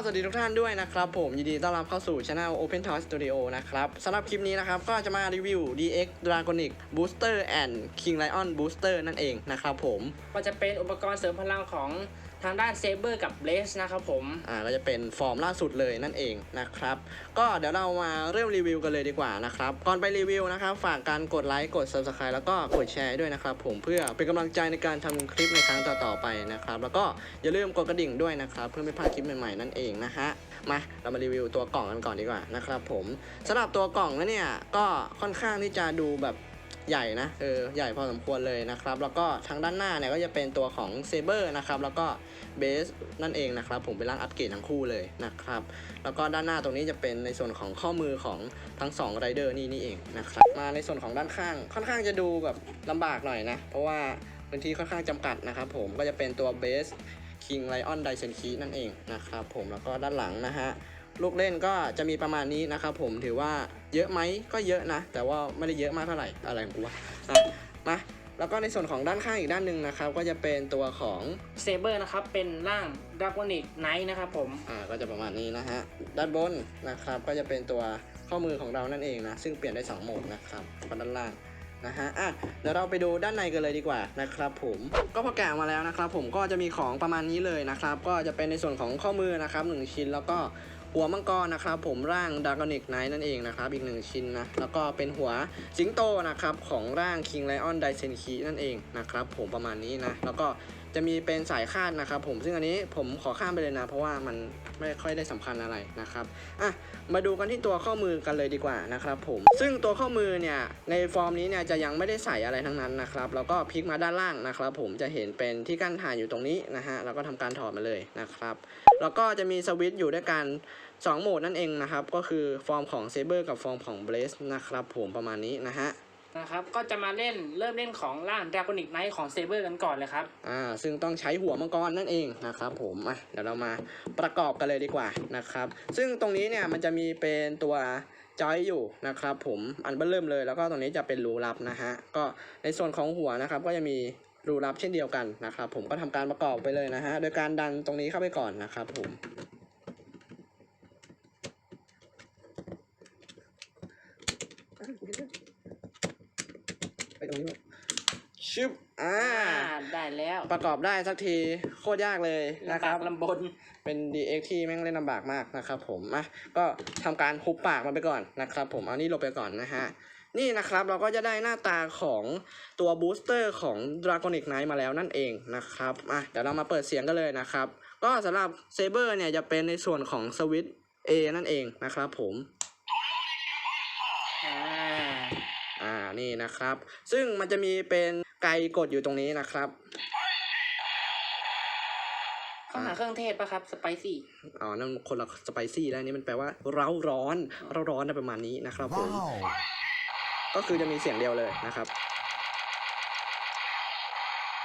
็สวัสดีทุกท่านด้วยนะครับ ผมยินดีต้อนรับเข้าสู่ช anel Open Toy Studio นะครับสำหรับคลิปนี้นะครับ ก็จะมารีวิว DX Dragonic Booster and King Lion Booster นั่นเองนะครับผมก็จะเป็นอุปกรณ์เสริมพลังของ ทางด้านเซเบอร์กับเบลสนะครับผม อ่าก็จะเป็นฟอร์มล่าสุดเลยนั่นเองนะครับ ก็เดี๋ยวเรามาเริ่มรีวิวกันเลยดีกว่านะครับ ก่อนไปรีวิวนะครับ ฝากการกดไลค์กด Subscribe แล้วก็กดแชร์ด้วยนะครับผมเพื่อเป็นกำลังใจในการทำคลิปในครั้งต่อๆไปนะครับ แล้วก็อย่าลืมกดกระดิ่งด้วยนะครับ เพื่อไม่พลาดคลิปใหม่ๆนั่นเองนะฮะมาเรามารีวิวตัวกล่องกันก่อนดีกว่านะครับผมสำหรับตัวกล่องแล้วเนี่ยก็ค่อนข้างที่จะดูแบบ ใหญ่นะเออใหญ่พอสมควรเลยนะครับ แล้วก็ทางด้านหน้าเนี่ยก็จะเป็นตัวของเซเบอร์นะครับแล้วก็เบสนั่นเองนะครับ ผมเป็นร่างอัปเกรดทั้งคู่เลยนะครับแล้วก็ด้านหน้าตรงนี้จะเป็นในส่วนของข้อมือของทั้ง2ไรเดอร์นี่นี่เองนะครับมาในส่วนของด้านข้าง ค่อนข้างจะดูแบบลำบากหน่อยนะ เพราะว่าพื้นที่ค่อนข้างจำกัดนะครับ ผมก็จะเป็นตัวเบส King Lion d y s e n k e นั่นเองนะครับผมแล้วก็ด้านหลังนะฮะ ลูกเล่นก็จะมีประมาณนี้นะครับผมถือว่าเยอะไหมก็เยอะนะ แต่ว่าไม่ได้เยอะมากเท่าไหร่อะไรของกูวะอะมาแล้วก็ในส่วนของด้านข้างอีกด้านหนึ่งนะครับ ก็จะเป็นตัวของเซเบอร์นะครับ เป็นร่างดราก้อนิกไนท์นะครับผมอ่าก็จะประมาณนี้นะฮะด้านบนนะครับก็จะเป็นตัวข้อมือของเรานั่นเองนะ ซึ่งเปลี่ยนได้ 2 โหมดนะครับก็ด้านล่างนะฮะอะเดี๋ยวเราไปดูด้านในกันเลยดีกว่านะครับผมก็พอแกะออกมาแล้วนะครับผมก็จะมีของประมาณนี้เลยนะครับ ก็จะเป็นในส่วนของข้อมือนะครับหนึ่งชิ้นแล้วก็ หัวมังกรนะครับผมร่างดากอนิกไนท์นั่นเองนะครับอีกหนึ่งชิ้นนะแล้วก็เป็นหัวสิงโตนะครับของร่าง King Lion d y s e n k i นั่นเองนะครับผมประมาณนี้นะแล้วก็จะมีเป็นสายคาดนะครับผมซึ่งอันนี้ผมขอข้ามไปเลยนะ เพราะว่ามันไม่ค่อยได้สำคัญอะไรนะครับอะมาดูกันที่ตัวข้อมือกันเลยดีกว่านะครับผมซึ่งตัวข้อมือเนี่ยในฟอร์มนี้เนี่ยจะยังไม่ได้ใส่อะไรทั้งนั้นนะครับแล้วก็พลิกมาด้านล่างนะครับผมจะเห็นเป็นที่กั้นถ่านอยู่ตรงนี้นะฮะแล้วก็ทำการถอดมาเลยนะครับแล้วก็จะมีสวิตช์อยู่ด้วยกัน 2โหมดนั่นเองนะครับ ก็คือฟอร์มของเซเบอร์กับฟอร์มของเบสนะครับผมประมาณนี้นะฮะนะครับก็จะมาเล่นเริ่มเล่นของร่างดราก้อนิกไนท์ของเซเบอร์กันก่อนเลยครับอ่าซึ่งต้องใช้หัวมังกรนั่นเองนะครับผมอะเดี๋ยวเรามาประกอบกันเลยดีกว่านะครับ ซึ่งตรงนี้เนี่ยมันจะมีเป็นตัวจอยอยู่นะครับผมอันเบิ่มเริ่มเลย แล้วก็ตรงนี้จะเป็นรูรับนะฮะก็ในส่วนของหัวนะครับก็จะมีรูรับเช่นเดียวกันนะครับผมก็ทำการประกอบไปเลยนะฮะโดยการดันตรงนี้เข้าไปก่อนนะครับผม ตรงนี้ชึบอ่าอ่า ได้แล้วประกอบได้สักทีโคตรยากเลยนะครับลำบนเป็น DX ที่แม่งเล่นลำบากมากนะครับผมอะก็ทำการหุบปากมันไปก่อนนะครับผมเอานี่ลงไปก่อนนะฮะนี่นะครับเราก็จะได้หน้าตาของตัวบูสเตอร์ของ Dragonic Knight มาแล้วนั่นเองนะครับอะเดี๋ยวเรามาเปิดเสียงกันเลยนะครับ ก็สำหรับเซเบอร์เนี่ยจะเป็นในส่วนของสวิต A นั่นเองนะครับผม นี่นะครับ ซึ่งมันจะมีเป็นไกกดอยู่ตรงนี้นะครับเข้าหาเครื่องเทศปะครับสไปซี่อ๋อนั่นคนละสไปซี่แล้วอันนี่มันแปลว่าเร้าร้อนเร้าร้อนนะประมาณนี้นะครับผมก็คือจะมีเสียงเดียวเลยนะครับ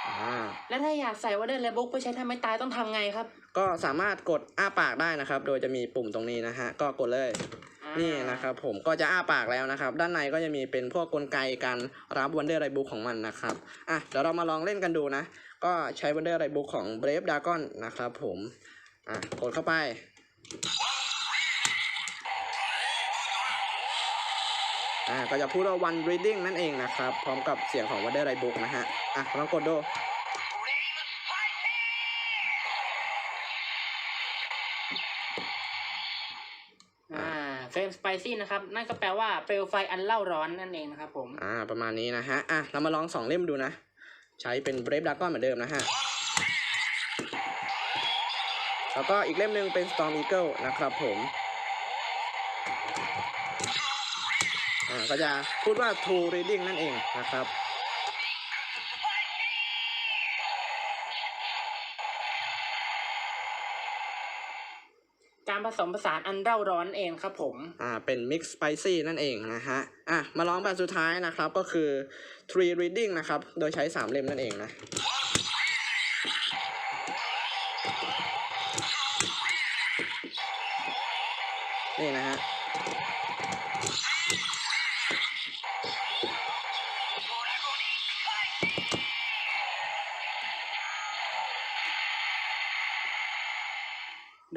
อ่าแล้วถ้าอยากใส่ว่าเดินเลบุ๊กเพื่อใช้ทำให้ตายต้องทำไงครับ ก็สามารถกดอ้าปากได้นะครับ โดยจะมีปุ่มตรงนี้นะฮะ ก็กดเลยอ่า นี่นะครับผมก็จะอ้าปากแล้วนะครับ ด้านในก็จะมีเป็นพวกกลไกการรับวันเดอร์ไรบุ๊กของมันนะครับอะเดี๋ยวเรามาลองเล่นกันดูนะ ก็ใช้วันเดอร์ไรบุ๊กของ Brave Dragon นะครับผมอะกดเข้าไปอ่าก็จะพูดว่า one reading นั่นเองนะครับ พร้อมกับเสียงของ Wonder r i Book นะฮะ อะลองกดดู สไปซี่นะครับ นั่นก็แปลว่าเปลวไฟอันเล่าร้อนนั่นเองนะครับผมอ่าประมาณนี้นะฮะอะเรามาลองสองเล่มดูนะ ใช้เป็นเบรฟดักก้อนเหมือนเดิมนะฮะแล้วก็อีกเล่มหนึ่งเป็น Storm Eagle นะครับผมอ่าก็จะพูดว่า True reading นั่นเองนะครับ การผสมผสานอันเร่าร้อนเองครับผม อ่า เป็นมิกซ์สไปซี่นั่นเองนะฮะ อะ มาลองแบบสุดท้ายนะครับก็คือ three reading นะครับ โดยใช้สามเล่มนั่นเองนะ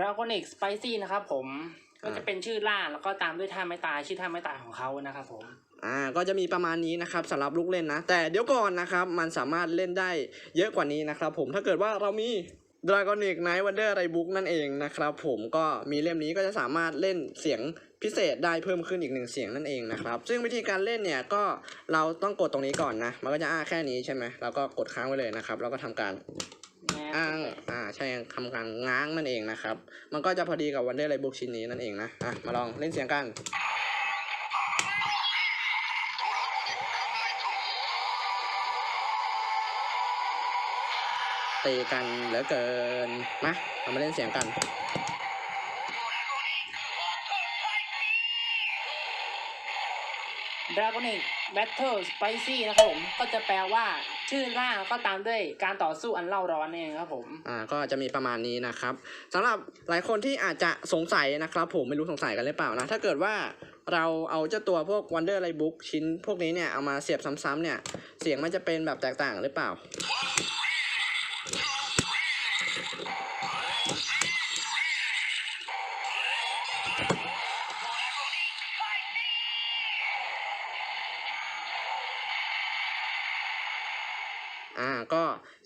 ดดราก้อนเอกสไปซี่นะครับผมก็จะเป็นชื่อล่าแล้วก็ตามด้วยท่าไม้ตายชื่อท่าไม้ตายของเขานะครับผมอ่าก็จะมีประมาณนี้นะครับสำหรับลูกเล่นนะ แต่เดี๋ยวก่อนนะครับ มันสามารถเล่นได้เยอะกว่านี้นะครับผมถ้าเกิดว่าเรามี Dragonic Night Wonder ไรบุ๊กนั่นเองนะครับผมก็มีเล่มนี้ก็จะสามารถเล่นเสียงพิเศษได้เพิ่มขึ้นอีกหนึ่งเสียงนั่นเองนะครับ ซึ่งวิธีการเล่นเนี่ยก็เราต้องกดตรงนี้ก่อนนะ มันก็จะอ้าแค่นี้ใช่ไหมเราก็กดค้างไว้เลยนะครับ แล้วก็ทำการ อ้างอ่าใช่ทำการง้างนั่นเองนะครับ มันก็จะพอดีกับวันเดอร์ไลบุ๊กชิ้นนี้นั่นเองนะอะมาลองเล่นเสียงกันตีกันเหลือเกินมาเรามาเล่นเสียงกัน ดราก้อนเอกแบทเทิลสไปซี่นะครับผม ก็จะแปลว่าชื่อล่าก็ตามด้วยการต่อสู้อันเล่าร้อนนั่นเองครับผม อ่า ก็จะมีประมาณนี้นะครับสำหรับหลายคนที่อาจจะสงสัยนะครับ ผมไม่รู้สงสัยกันหรือเปล่านะ ถ้าเกิดว่าเราเอาเจ้าตัวพวก Wonder l i g h Book ชิ้นพวกนี้เนี่ย เอามาเสียบซ้ำๆเนี่ย เสียงมันจะเป็นแบบแตกต่างหรือเปล่า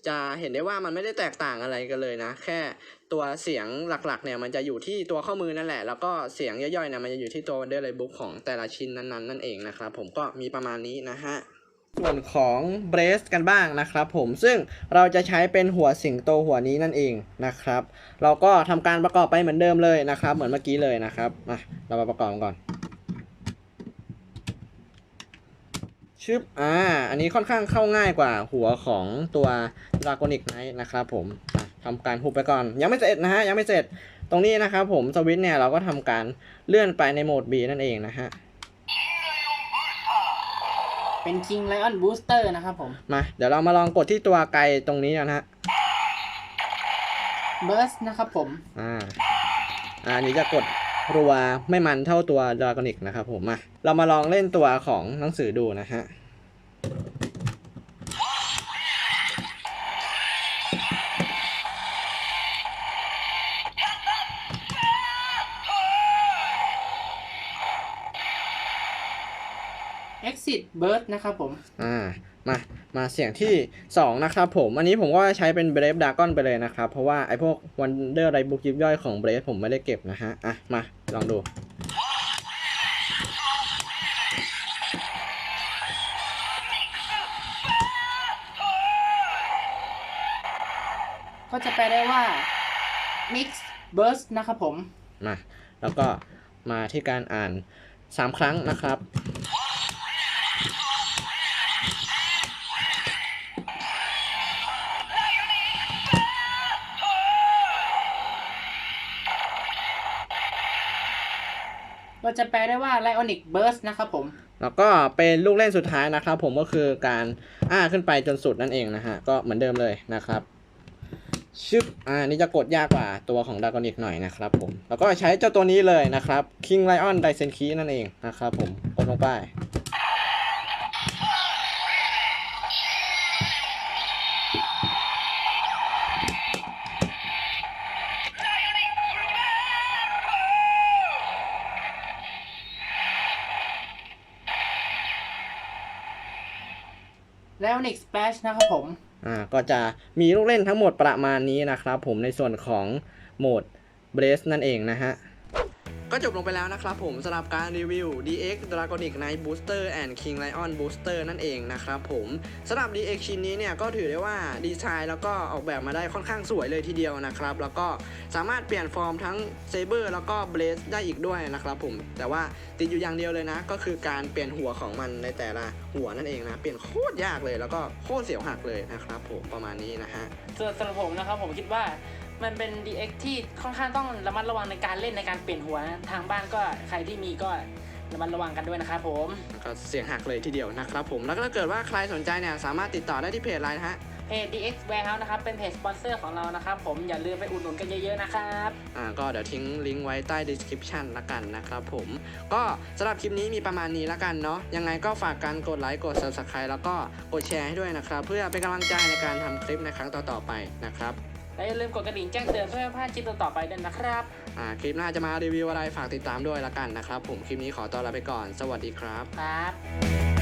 จะเห็นได้ว่ามันไม่ได้แตกต่างอะไรกันเลยนะ แค่ตัวเสียงหลักๆเนี่ยมันจะอยู่ที่ตัวข้อมือนั่นแหละ แล้วก็เสียงย่อยๆเนี่ยมันจะอยู่ที่ตัว Wonder l i g h t Book ของแต่ละชิ้นนั้นๆนั่นเองนะครับผมก็มีประมาณนี้นะฮะส่วนของเบรสกันบ้างนะครับผมซึ่งเราจะใช้เป็นหัวสิงโตหัวนี้นั่นเองนะครับ เราก็ทำการประกอบไปเหมือนเดิมเลยนะครับ เหมือนเมื่อกี้เลยนะครับมาเรามาประกอบกันก่อน ชึบอ่า อันนี้ค่อนข้างเข้าง่ายกว่าหัวของตัวดราโกนิกไนท์นะครับผมอะทำการหุบไปก่อน ยังไม่เสร็จนะฮะ ยังไม่เสร็จ ตรงนี้นะครับผมสวิตช์เนี่ยเราก็ทำการเลื่อนไปในโหมด B นั่นเองนะฮะ เป็น King Lion Booster นะครับผม มา เดี๋ยวเรามาลองกดที่ตัวไกลตรงนี้กันฮะ Burst นะครับผม อ่า อ่าอันนี้จะกดรัวไม่มันเท่าตัวดราโกนิกนะครับผมมา เรามาลองเล่นตัวของหนังสือดูนะฮะ Exit Burst นะครับผม อ่า มา มาเสียงที่ 2 นะครับผม อันนี้ผมก็ใช้เป็น Brave Dragon ไปเลยนะครับ เพราะว่าไอพวก Wonder r i g h t Book ยิบย่อยของ Brave ผมไม่ได้เก็บนะฮะ อะ มา ลองดู ก็จะแปลได้ว่า Mix Burst นะครับผม มา แล้วก็มาที่การอ่าน 3 ครั้งนะครับก็จะแปลได้ว่า Lionic Burst นะครับผม แล้วก็เป็นลูกเล่นสุดท้ายนะครับผมก็คือการอ้าขึ้นไปจนสุดนั่นเองนะฮะ ก็เหมือนเดิมเลยนะครับ ชึบอ่านี่จะกดยากกว่าตัวของดากอนิกหน่อยนะครับผม แล้วก็ใช้เจ้าตัวนี้เลยนะครับ King Lion d y s e n k e y นั่นเองนะครับผม กดลงไป Lionic Splash นะครับผม อ่าก็จะมีลูกเล่นทั้งหมดประมาณนี้นะครับ ผมในส่วนของโหมดเบรสนั่นเองนะฮะ ก็จบลงไปแล้วนะครับผมสำหรับการรีวิว DX Dragonic Knight Booster and King Lion Booster นั่นเองนะครับผมสำหรับ DX ชิ้นนี้เนี่ยก็ถือได้ว่าดีไซน์แล้วก็ออกแบบมาได้ค่อนข้างสวยเลยทีเดียวนะครับแล้วก็สามารถเปลี่ยนฟอร์มทั้ง Saber แล้วก็ Blaze ได้อีกด้วยนะครับผมแต่ว่าติดอยู่อย่างเดียวเลยนะ ก็คือการเปลี่ยนหัวของมันในแต่ละหัวนั่นเองนะเปลี่ยนโคตรยากเลยแล้วก็โคตรเสียวหักเลยนะครับผมประมาณนี้นะฮะส่วนสำหรับผมนะครับผมคิดว่า มันเป็น DX ที่ค่อนข้างต้องระมัดระวังในการเล่นในการเปลี่ยนหัวนะทางบ้านก็ใครที่มีก็ระมัดระวังกันด้วยนะครับผมก็เสียงหักเลยทีเดียวนะครับผมแล้วก็ถ้าเกิดว่าใครสนใจเนี่ยสามารถติดต่อได้ที่เพจไลน์นะฮะเพจ DX Warehouse นะครับ เป็นเพจสปอนเซอร์ของเรานะครับ ผมอย่าลืมไปอุดหนุนกันเยอะๆนะครับ อ่าก็เดี๋ยวทิ้งลิงก์ไว้ใต้ description ละกันนะครับผมก็สำหรับคลิปนี้มีประมาณนี้ละกันเนาะยังไงก็ฝากการกดไลค์กด subscribe แล้วก็กดแชร์ให้ด้วยนะครับ เพื่อเป็นกำลังใจในการทำคลิปในครั้งต่อๆไปนะครับ และอย่าลืมกดกระดิ่งแจ้งเตือนเพื่อไม่พลาดคลิปต่อๆไปด้วยนะครับ อ่าคลิปหน้าจะมารีวิวอะไรฝากติดตามด้วยละกันนะครับ ผมคลิปนี้ขอตัวลาไปก่อน สวัสดีครับ ครับ